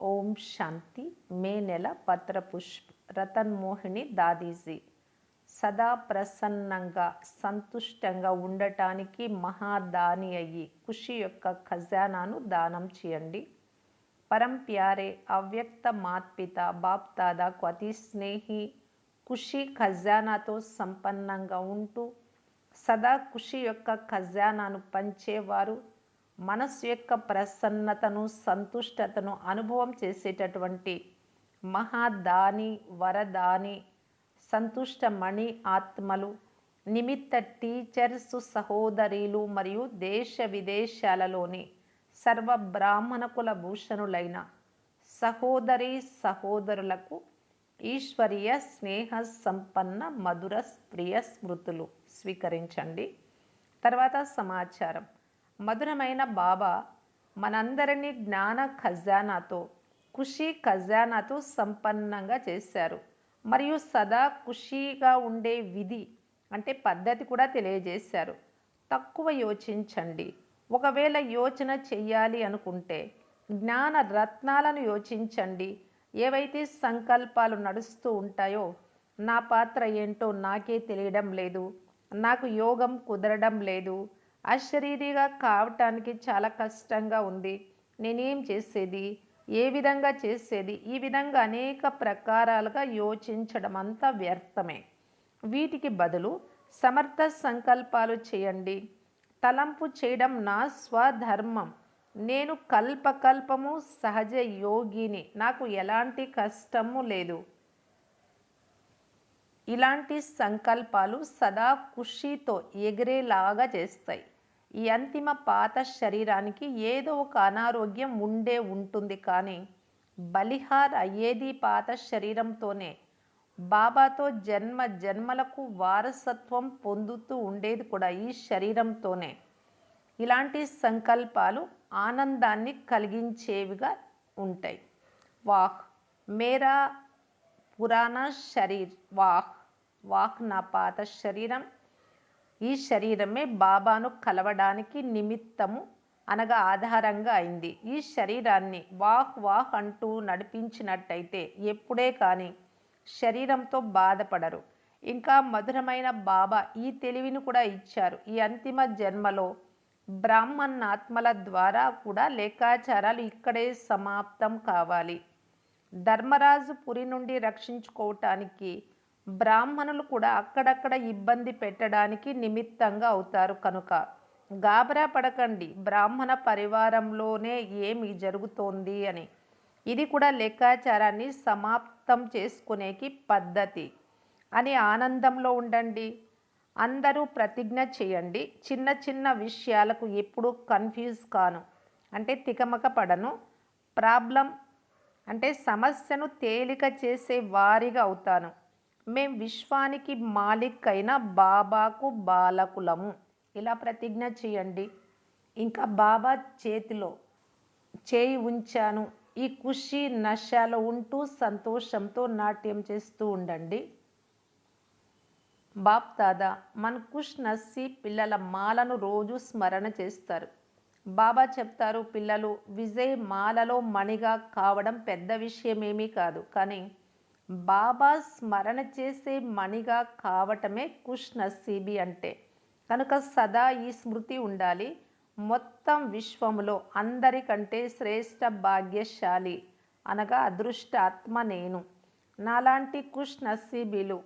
ఓం శాంతి. మే నెల పత్రపుష్ప్ రతన్ మోహిని దాదీజీ. సదా ప్రసన్నంగా సంతుష్టంగా ఉండటానికి మహాదాని అయ్యి ఖుషి యొక్క ఖజానాను దానం చేయండి. పరం ప్యారే అవ్యక్త మాత్పిత బాప్దాదాకు అతి స్నేహి ఖుషి ఖజానాతో సంపన్నంగా ఉంటూ సదా ఖుషి యొక్క ఖజానాను పంచేవారు మనస్సు యొక్క ప్రసన్నతను సంతుష్టతను అనుభవం చేసేటటువంటి మహాదాని వరదాని సంతుష్టమణి ఆత్మలు నిమిత్త టీచర్స్ సహోదరీలు మరియు దేశ విదేశాలలోని సర్వ బ్రాహ్మణకుల భూషణులైన సహోదరి సహోదరులకు ఈశ్వరీయ స్నేహ సంపన్న మధుర ప్రియ స్మృతులు స్వీకరించండి. తర్వాత సమాచారం. మధురమైన బాబా మనందరినీ జ్ఞాన ఖజానాతో ఖుషి ఖజానాతో సంపన్నంగా చేశారు. మరియు సదా ఖుషీగా ఉండే విధి అంటే పద్ధతి కూడా తెలియజేశారు. తక్కువ యోచించండి. ఒకవేళ యోచన చెయ్యాలి అనుకుంటే జ్ఞాన రత్నాలను యోచించండి. ఏవైతే సంకల్పాలు నడుస్తూ ఉంటాయో నా పాత్ర ఏంటో నాకే తెలియడం లేదు. నాకు యోగం కుదరడం లేదు. అశరీరిగా కావటానికి చాలా కష్టంగా ఉంది. నేనేం చేసేది? ఏ విధంగా చేసేది? ఈ విధంగా అనేక ప్రకారాలుగా యోచించడం అంతా వ్యర్థమే. వీటికి బదులు సమర్థ సంకల్పాలు చేయండి. తలంపు చేయడం నా స్వధర్మం. నేను కల్పకల్పము సహజ యోగిని. నాకు ఎలాంటి కష్టము లేదు. ఇలాంటి సంకల్పాలు సదా ఖుషీతో ఎగిరేలాగా చేస్తాయి. ఈ అంతిమ పాత శరీరానికి ఏదో ఒక అనారోగ్యం ఉండే ఉంటుంది కానీ బలిహార్ అయ్యేది పాత శరీరంతోనే. బాబాతో జన్మ జన్మలకు వారసత్వం పొందుతూ ఉండేది కూడా ఈ శరీరంతోనే. ఇలాంటి సంకల్పాలు ఆనందాన్ని కలిగించేవిగా ఉంటాయి. వాహ్ మేరా పురాణ శరీర్ వాహ్ వాహ్ నా పాత శరీరం. ఈ శరీరమే బాబాను కలవడానికి నిమిత్తము అనగా ఆధారంగా అయింది. ఈ శరీరాన్ని వాహ్ వాహ్ అంటూ నడిపించినట్టయితే ఎప్పుడే కానీ శరీరంతో బాధపడరు. ఇంకా మధురమైన బాబా ఈ తెలివిని కూడా ఇచ్చారు. ఈ అంతిమ జన్మలో బ్రాహ్మణాత్మల ద్వారా కూడా లేఖాచారాలు ఇక్కడే సమాప్తం కావాలి. ధర్మరాజు పురి నుండి రక్షించుకోవటానికి బ్రాహ్మణులు కూడా అక్కడక్కడ ఇబ్బంది పెట్టడానికి నిమిత్తంగా అవుతారు కనుక. గాబరా పడకండి బ్రాహ్మణ పరివారంలోనే ఏమి జరుగుతోంది అని. ఇది కూడా లెక్కాచారాన్ని సమాప్తం చేసుకునేకి పద్ధతి. అని ఆనందంలో ఉండండి. అందరూ ప్రతిజ్ఞ చేయండి. చిన్న చిన్న విషయాలకు ఎప్పుడూ కన్ఫ్యూజ్ కాను. అంటే తికమక పడను. ప్రాబ్లం అంటే సమస్యను తేలిక చేసే వారిగా అవుతాను. మేం విశ్వానికి మాలిక్ అయిన బాబాకు బాలకులము. ఇలా ప్రతిజ్ఞ చేయండి. ఇంకా బాబా చేతిలో చేయి ఉంచాను. ఈ ఖుషి నశాలో ఉంటూ సంతోషంతో నాట్యం చేస్తూ ఉండండి. బాప్ దాదా మన ఖుష్ నస్సి పిల్లల మాలను రోజు స్మరణ చేస్తారు. బాబా చెప్తారు పిల్లలు విజయ్ మాలలో మణిగా కావడం పెద్ద విషయమేమీ కాదు. కానీ బాబా స్మరణ చేసే మణిగా కావటమే కుష్ నసీబి అంటే. కనుక సదా ఈ స్మృతి ఉండాలి. మొత్తం విశ్వములో అందరికంటే శ్రేష్ట భాగ్యశాలి అనగా అదృష్ట ఆత్మ నేను. నాలాంటి కుష్ నసీబీలు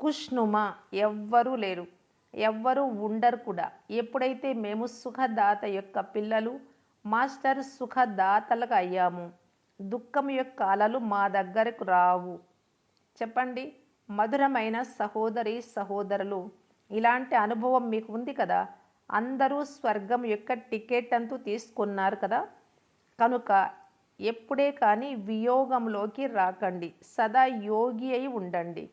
కుష్నుమా ఎవ్వరూ లేరు. ఎవ్వరూ ఉండరు కూడా. ఎప్పుడైతే మేము సుఖదాత యొక్క పిల్లలు మాస్టర్ సుఖదాతలుగా అయ్యాము. దుఃఖం యొక్క అలలు మా దగ్గరకు రావు. చెప్పండి మధురమైన సహోదరి సహోదరులు ఇలాంటి అనుభవం మీకు ఉంది కదా? అందరూ స్వర్గం యొక్క టికెట్ అంతూ తీసుకున్నారు కదా? కనుక ఎప్పుడే కానీ వియోగంలోకి రాకండి. సదా యోగి అయి ఉండండి.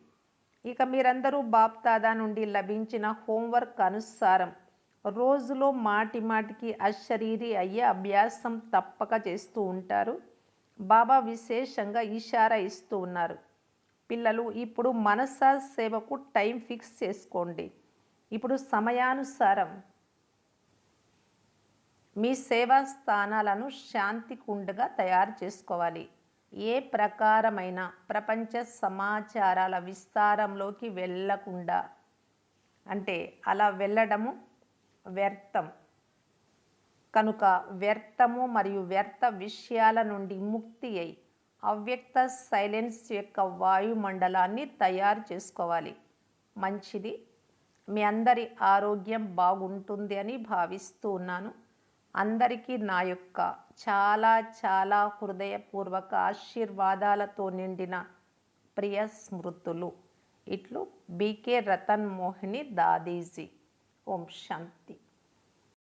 ఇక మీరందరూ బాప్తాదా నుండి లభించిన హోంవర్క్ అనుసారం రోజులో మాటి మాటికి అశరీరి అయ్యే అభ్యాసం తప్పక చేస్తూ ఉంటారు. బాబా విశేషంగా ఇషారా ఇస్తూ ఉన్నారు. పిల్లలు ఇప్పుడు మనసా సేవకు టైం ఫిక్స్ చేసుకోండి. ఇప్పుడు సమయానుసారం మీ సేవా స్థానాలను శాంతి కుండగా తయారు చేసుకోవాలి. ఏ ప్రకారమైన ప్రపంచ సమాచారాల విస్తారంలోకి వెళ్ళకుండా అంటే అలా వెళ్ళడము వ్యర్థం. కనుక వ్యర్థము మరియు వ్యర్థ విషయాల నుండి ముక్తి అయి అవ్యక్త సైలెన్స్ యొక్క వాయుమండలాన్ని తయారు చేసుకోవాలి. మంచిది. మీ అందరి ఆరోగ్యం బాగుంటుంది అని భావిస్తూ ఉన్నాను. అందరికీ నా యొక్క చాలా చాలా హృదయపూర్వక ఆశీర్వాదాలతో నిండిన ప్రియ స్మృతులు ఇట్లు బీకే రతన్ మోహిని దాదీజీ. ఓం శాంతి.